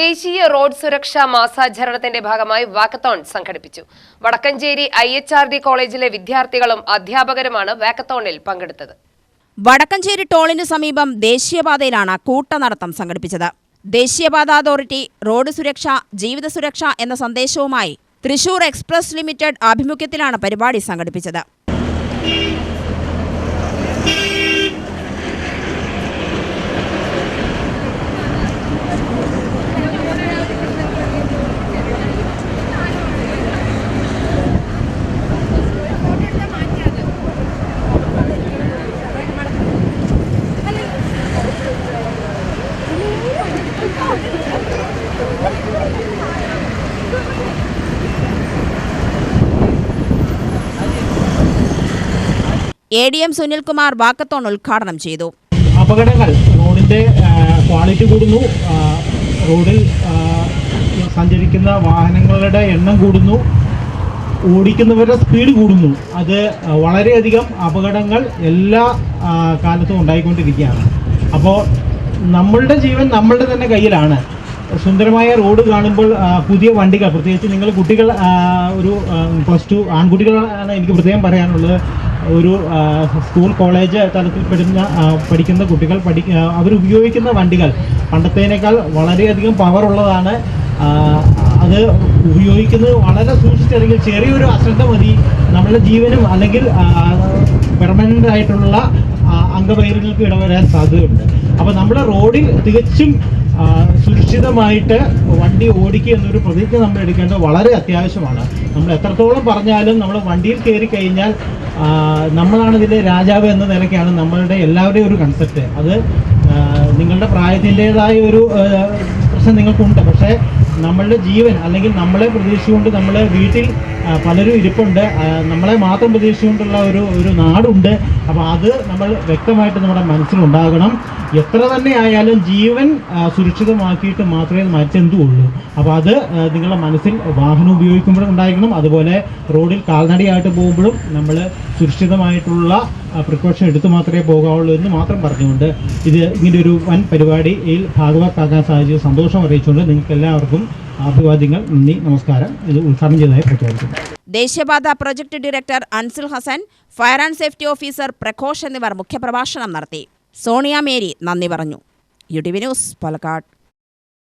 ദേശീയ റോഡ് സുരക്ഷാ മാസാചരണത്തിന്റെ ഭാഗമായി വാക്കത്തോൺ സംഘടിപ്പിച്ചു. Vadakkanchery I H R D കോളേജിലെ വിദ്യാർത്ഥികളും അധ്യാപകരുമാണ് വാക്കത്തോണിൽ പങ്കെടുത്തത്. വടക്കഞ്ചേരി ടോളിന് സമീപം ദേശീയപാതയിലാണ് കൂട്ടനടത്തം സംഘടിപ്പിച്ചത്. ദേശീയപാത അതോറിറ്റി റോഡ് സുരക്ഷ ജീവിത സുരക്ഷ എന്ന സന്ദേശവുമായി തൃശൂർ എക്സ്പ്രസ് ലിമിറ്റഡ് ആഭിമുഖ്യത്തിലാണ് പരിപാടി സംഘടിപ്പിച്ചത്. A D M Sunilkumar walkathon ഉദ്ഘാടനം ചെയ്തു. അപകടങ്ങൾ റോഡിന്റെ ക്വാളിറ്റി കൂടുന്നു. റോഡിൽ സഞ്ചരിക്കുന്ന വാഹനങ്ങളുടെ എണ്ണം കൂടുന്നു. ഓടിക്കുന്നവരുടെ സ്പീഡ് കൂടുന്നു. അത് വളരെയധികം അപകടങ്ങൾ എല്ലാ കാലത്തും ഉണ്ടായിക്കൊണ്ടിരിക്കുകയാണ്. അപ്പോൾ നമ്മളുടെ ജീവൻ നമ്മളുടെ തന്നെ കയ്യിലാണ്. സുന്ദരമായ റോഡ് കാണുമ്പോൾ പുതിയ വണ്ടികൾ പ്രത്യേകിച്ച് നിങ്ങൾ കുട്ടികൾ ഒരു പ്ലസ് ടു ആൺകുട്ടികളാണ് എനിക്ക് പ്രത്യേകം പറയാനുള്ളത്. ഒരു സ്കൂൾ കോളേജ് തലത്തിൽ പെടുന്ന പഠിക്കുന്ന കുട്ടികൾ പഠി അവരുപയോഗിക്കുന്ന വണ്ടികൾ പണ്ടത്തേനേക്കാൾ വളരെയധികം പവർ ഉള്ളതാണ്. അത് ഉപയോഗിക്കുന്നത് വളരെ സൂക്ഷിച്ചല്ലെങ്കിൽ ചെറിയൊരു അശ്രദ്ധ മതി. നമ്മളുടെ ജീവനും അല്ലെങ്കിൽ പെർമനന്റ് ആയിട്ടുള്ള അംഗവൈകല്യങ്ങൾക്ക് ഇടവരാൻ സാധ്യതയുണ്ട്. അപ്പോൾ നമ്മുടെ റോഡിൽ തികച്ചും സുരക്ഷിതമായിട്ട് വണ്ടി ഓടിക്കുക എന്നൊരു പ്രതിജ്ഞ നമ്മൾ എടുക്കേണ്ടത് വളരെ അത്യാവശ്യമാണ്. നമ്മൾ എത്രത്തോളം പറഞ്ഞാലും നമ്മൾ വണ്ടിയിൽ കയറി കഴിഞ്ഞാൽ നമ്മളാണ് ഇതിന്റെ രാജാവ് എന്ന നിലയ്ക്കാണ് നമ്മളുടെ എല്ലാവരുടെയും ഒരു കൺസെപ്റ്റ് അത് നിങ്ങളുടെ പ്രായത്തിന്റെതായ ഒരു പ്രശ്നം നിങ്ങൾക്കുണ്ട്. പക്ഷേ നമ്മളുടെ ജീവൻ അല്ലെങ്കിൽ നമ്മളെ പ്രതീക്ഷിച്ചുകൊണ്ട് നമ്മൾ വീട്ടിൽ പലരും ഇരിപ്പുണ്ട്. നമ്മളെ മാത്രം പ്രതീക്ഷിച്ചുകൊണ്ടുള്ള ഒരു ഒരു നാടുണ്ട്. അപ്പോൾ അത് നമ്മൾ വ്യക്തമായിട്ട് നമ്മുടെ മനസ്സിലുണ്ടാകണം. എത്ര തന്നെ ആയാലും ജീവൻ സുരക്ഷിതമാക്കിയിട്ട് മാത്രമേ മറ്റെന്തും ഉള്ളൂ അപ്പോൾ അത് നിങ്ങളുടെ മനസ്സിൽ വാഹനം ഉപയോഗിക്കുമ്പോഴും ഉണ്ടായിരിക്കണം. അതുപോലെ റോഡിൽ കാൽനടയായിട്ട് പോകുമ്പോഴും നമ്മൾ സുരക്ഷിതമായിട്ടുള്ള പ്രിക്കോഷൻ എടുത്തു മാത്രമേ പോകാവുള്ളൂ എന്ന് മാത്രം പറഞ്ഞുകൊണ്ട് ഇത് ഇങ്ങനെ ഒരു വൻ പരിപാടിയിൽ ഭാഗവാക്കാക്കാൻ സാധിച്ചത് സന്തോഷം അറിയിച്ചുകൊണ്ട് നിങ്ങൾക്ക് എല്ലാവർക്കും അഭിവാദ്യങ്ങൾ നന്ദി നമസ്കാരം. ഇത് ഉദ്ഘാടനം ചെയ്തതായി പ്രഖ്യാപിക്കുന്നു. ദേശീയപാത project director Ansul Hasan fire and safety officer Praghosh എന്നിവർ മുഖ്യപ്രഭാഷണം നടത്തി. സോണിയ മേരി നന്ദി പറഞ്ഞു. U T V news Palakkad.